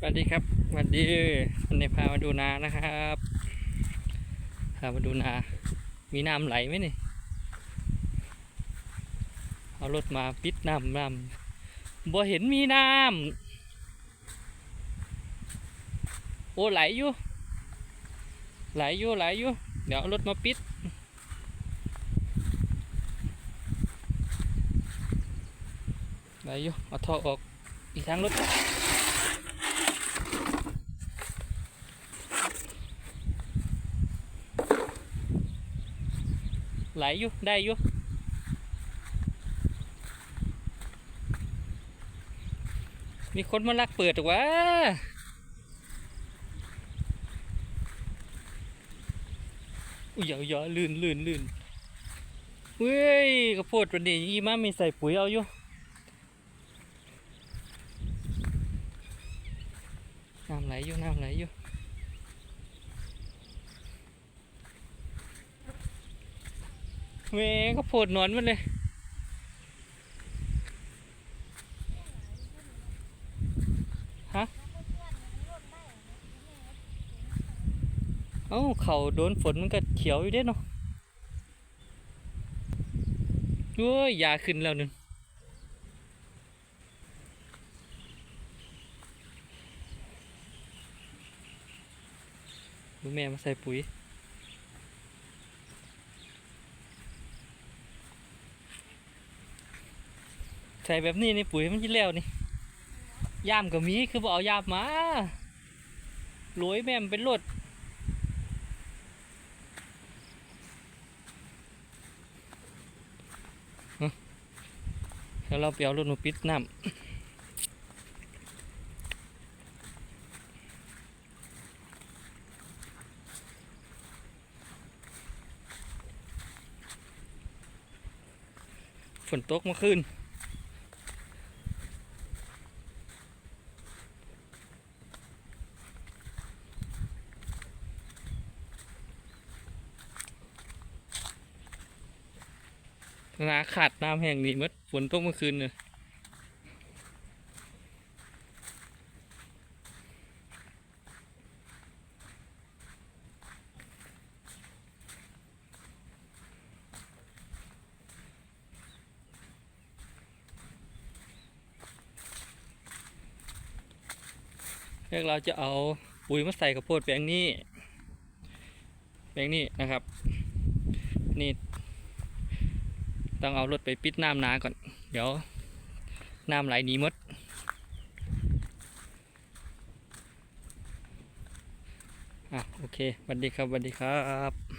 สวัสดีครับสวัสดีวันนี้พามาดูนานะครับพามาดูนา มีน้ำไหลไหมนี่เอารถมาปิดน้ำน้ำบ่เห็นมีน้ำโอ้ไหลอยู่ไหลอยู่ไหลอยู่เดี๋ยวเอารถมาปิดไหลอยู่เอาท่อออกอีกทางรถ ไหลอยู่ ได้อยู่มีคนมาลักเปิดหรอวะอุ้ยอย่าลื่นลื่นลื่นเว้ยกระโพดวันนี้ยี่มามีใส่ปุ๋ยเอาอยู่น้ำไหลอยู่น้ำไหลอยู่ เว้ยกระโพดหนอนมันเลย ฮะ เอ้าเขาโดนฝนมันก็เขียวอยู่เด้เนาะโอ้ยยาขึ้นแล้วนึงดูแม่มาใส่ปุ๋ย ใส่แบบนี้ในปุ๋ยมันจะแล้วนี่ย่ามก็มีคือบ่เอาย่ามมาหลวยแม่มเป็นรถแล้วเราไปเอารถมาปิดน้ำฝนตกเมื่อคืน นาขาดน้ำแห้งนี่หมดฝนตกเมื่อคืนเนี่ยเรียกเราจะเอาปุ๋ยมาใส่กับโพดแปลงนี้ แปลงนี้นะครับ นี่ ต้องเอารถไปปิดน้ำนาก่อน เดี๋ยวน้ำไหลหนีมด อะโอเคสวัสดีครับสวัสดีครับ